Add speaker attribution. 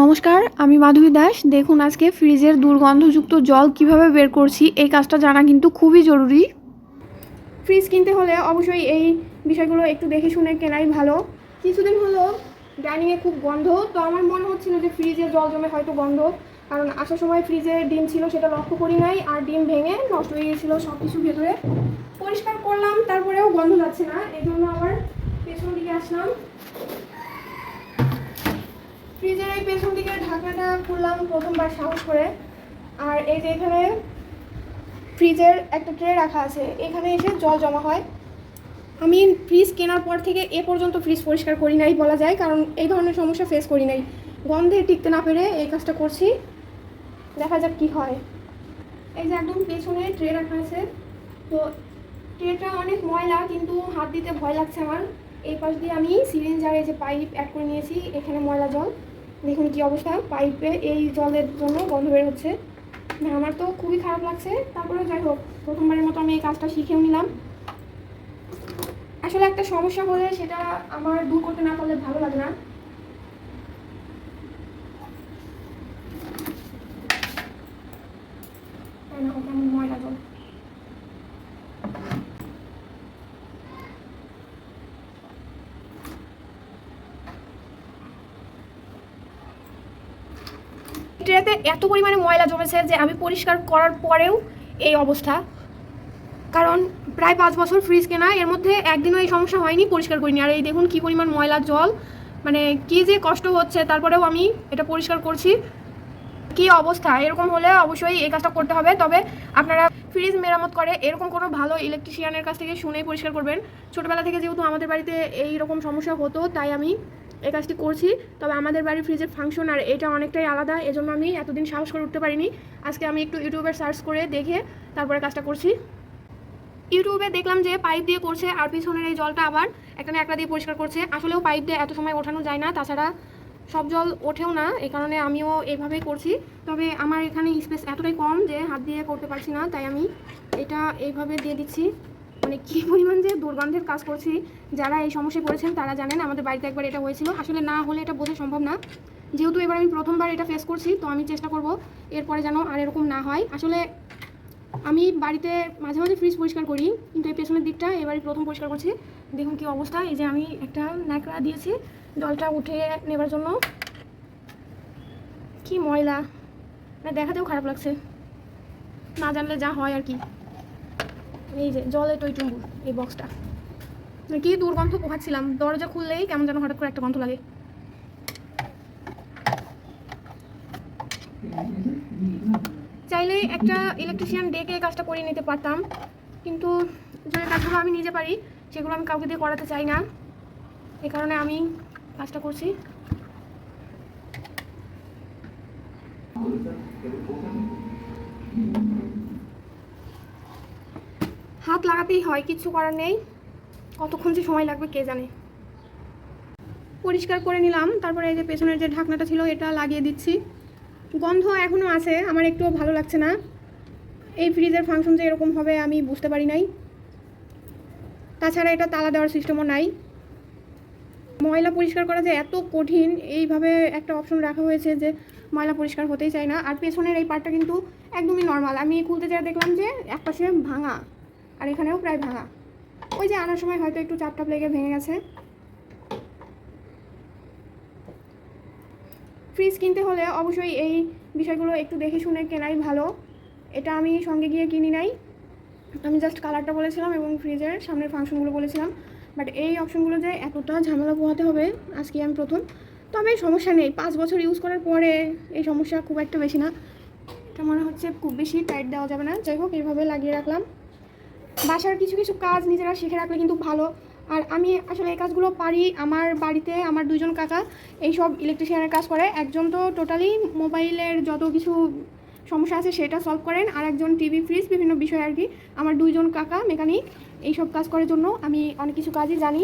Speaker 1: নমস্কার, আমি মাধবী দাস। দেখুন আজকে ফ্রিজের দুর্গন্ধযুক্ত জল কীভাবে বের করছি, এই কাজটা জানা কিন্তু খুবই জরুরি। ফ্রিজ কিনতে হলে অবশ্যই এই বিষয়গুলো একটু দেখে শুনে কেনাই ভালো। কিছুদিন হলো ডাইনিংয়ে খুব গন্ধ, তো আমার মনে হচ্ছিল যে ফ্রিজে জল জমে হয়তো গন্ধ। কারণ আসার সময় ফ্রিজে ডিম ছিল সেটা লক্ষ্য করি নাই, আর ডিম ভেঙে নষ্ট হয়ে গেছিল সব কিছু ভেতরে। পরিষ্কার করলাম, তারপরেও গন্ধ যাচ্ছে না এই জন্য আবার পেছন দিকে আসলাম। ফ্রিজের এই পেছন দিকে ঢাকনাটা খুললাম প্রথমবার সাহস করে। আর এই যে এখানে ফ্রিজের একটা ট্রে রাখা আছে, এখানে এসে জল জমা হয়। আমি ফ্রিজ কেনার পর থেকে এ পর্যন্ত ফ্রিজ পরিষ্কার করি নাই বলা যায়, কারণ এই ধরনের সমস্যা ফেস করি নাই। গন্ধে টিকতে না পেরে এই কাজটা করছি। দেখা যাক কি হয়। এই যে একদম পেছনে ট্রে রাখা আছে। তো ট্রেটা অনেক ময়লা, কিন্তু হাত দিতে ভয় লাগছে আমার। এই পাশ দিয়ে আমি সিলিন্ডারে যে পাইপ অ্যাড করে নিয়েছি, এখানে ময়লা জল। দেখুন কি অবস্থা। পাইপে এই জলের জন্য গন্ধ বের হচ্ছে না, আমার তো খুবই খারাপ লাগছে। তারপরে যাই হোক, প্রথমবারের মতো আমি এই কাজটা শিখেও নিলাম। আসলে একটা সমস্যা হলে সেটা আমার দূর করতে না পারলে ভালো লাগে না। তাই না কেমন ময়লা জল ট্রেতে এত পরিমাণে ময়লা জমেছে যে আমি পরিষ্কার করার পরেও এই অবস্থা। কারণ প্রায় পাঁচ বছর ফ্রিজ কেনা, এর মধ্যে একদিনও এই সমস্যা হয়নি, পরিষ্কার করিনি। আর এই দেখুন কি পরিমাণ ময়লা, জল মানে কি যে কষ্ট হচ্ছে, তারপরেও আমি এটা পরিষ্কার করছি। কি অবস্থা? এরকম হলে অবশ্যই এই কাজটা করতে হবে। তবে আপনারা ফ্রিজ মেরামত করে, এরকম কোনো ভালো ইলেকট্রিশিয়ানের কাছ থেকে শুনেই পরিষ্কার করবেন। ছোটোবেলা থেকে যেহেতু আমাদের বাড়িতে এই রকম সমস্যা হতো, তাই আমি এই কাজটি করছি, তবে আমাদের বাড়ির ফ্রিজের ফাংশন আর এটা অনেকটাই আলাদা, এজন্য আমি এতদিন সাহস করে উঠতে পারিনি। আজকে আমি একটু ইউটিউবে সার্চ করে দেখে তারপরে কাজটা করছি। ইউটিউবে দেখলাম যে পাইপ দিয়ে করছে আর পিছনের এই জলটা আবার একটা একটা দিয়ে পরিষ্কার করছে। আসলেও পাইপ দিয়ে এত সময় ওঠানো যায় না, তাছাড়া সব জল ওঠেও না, এই কারণে আমিও এইভাবেই করছি। তবে আমার এখানে স্পেস এতটাই কম যে হাত দিয়ে করতে পারছি না, তাই আমি এটা এইভাবে দিয়ে দিচ্ছি। মানে কী পরিমাণ যে দুর্গন্ধের কাজ করছি যারা এই সমস্যায় পড়েছেন তারা জানেন, আমাদের বাড়িতে একবার এটা হয়েছিল। আসলে না হলে এটা বোঝা সম্ভব না। যেহেতু এবার আমি প্রথমবার এটা ফেস করছি, তো আমি চেষ্টা করব এরপরে যেন আর এরকম না হয়। আসলে আমি বাড়িতে মাঝে মাঝে ফ্রিজ পরিষ্কার করি, কিন্তু এই পেছনের দিকটা এবারে প্রথম পরিষ্কার করছি। দেখুন কি অবস্থা, এই যে আমি একটা ন্যাকড়া দিয়েছি, জলটা উঠে নেবার জন্য। কি ময়লা মানে দেখাতেও খারাপ লাগছে। না জানলে যা হয় আর কি। এই যে জলে টই টুম্বুর এই বক্সটা মানে কি দুর্গন্ধ পোহাচ্ছিলাম। দরজা খুললেই কেমন যেন হঠাৎ করে একটা গন্ধ লাগে। চাইলে একটা ইলেকট্রিশিয়ান ডেকে কাজটা করিয়ে নিতে পারতাম। কিন্তু যে কাজগুলো আমি নিজে পারি, সেগুলো আমি কাউকে দিয়ে করাতে চাই না। এ কারণে আমি কাজটা করছি। হাত লাগাতেই হয়, কিছু করার নেই। কতক্ষণ যে সময় লাগবে কে জানে। পরিষ্কার করে নিলাম, তারপরে এই যে পেছনের যে ঢাকনাটা ছিল, এটা লাগিয়ে দিচ্ছি। গন্ধ এখনও আছে, আমার একটুও ভালো লাগছে না। এই ফ্রিজের ফাংশন যে এরকম হবে, আমি বুঝতে পারি নাই। তাছাড়া এটা তালা দেওয়ার সিস্টেমও নাই। ময়লা পরিষ্কার করা যে এত কঠিন, এইভাবে একটা অপশন রাখা হয়েছে যে ময়লা পরিষ্কার হতেই চায় না। আর পেছনের এই পার্টটা কিন্তু একদমই নর্মাল আমি খুলতে যা দেখলাম যে একপাশে ভাঙা। আর এখানেও প্রায় ভাঙা। ওই যে আনার সময় হয়তো একটু চাপটাপ লেগে ভেঙে গেছে। ফ্রিজ কিনতে হলে অবশ্যই এই বিষয়গুলো একটু দেখে শুনে কেনাই ভালো। এটা আমি সঙ্গে গিয়ে কিনি নাই। আমি জাস্ট কালারটা বলেছিলাম এবং ফ্রিজের সামনের ফাংশনগুলো বলেছিলাম। বাট এই অপশনগুলো যে এতটা ঝামেলা পোহাতে হবে আজকে আমি প্রথম। তবে সমস্যা নেই, পাঁচ বছর ইউজ করার পরে এই সমস্যা খুব একটা বেশি না। এটা মনে হচ্ছে খুব বেশি টাইট দেওয়া যাবে না। যাই হোক, এইভাবে লাগিয়ে রাখলাম। বাসার কিছু কিছু কাজ নিজেরা শিখে রাখলে কিন্তু ভালো। আর আমি আসলে এই কাজগুলো পারি। আমার বাড়িতে আমার দুজন কাকা এইসব ইলেকট্রিশিয়ানের কাজ করে। একজন তো টোটালি মোবাইলের যত কিছু সমস্যা আছে সেটা সলভ করেন। আর একজন টিভি ফ্রিজ বিভিন্ন বিষয় আর কি। আমার দুইজন কাকা মেকানিক এই সব কাজ করার জন্য। আমি অনেক কিছু কাজই জানি।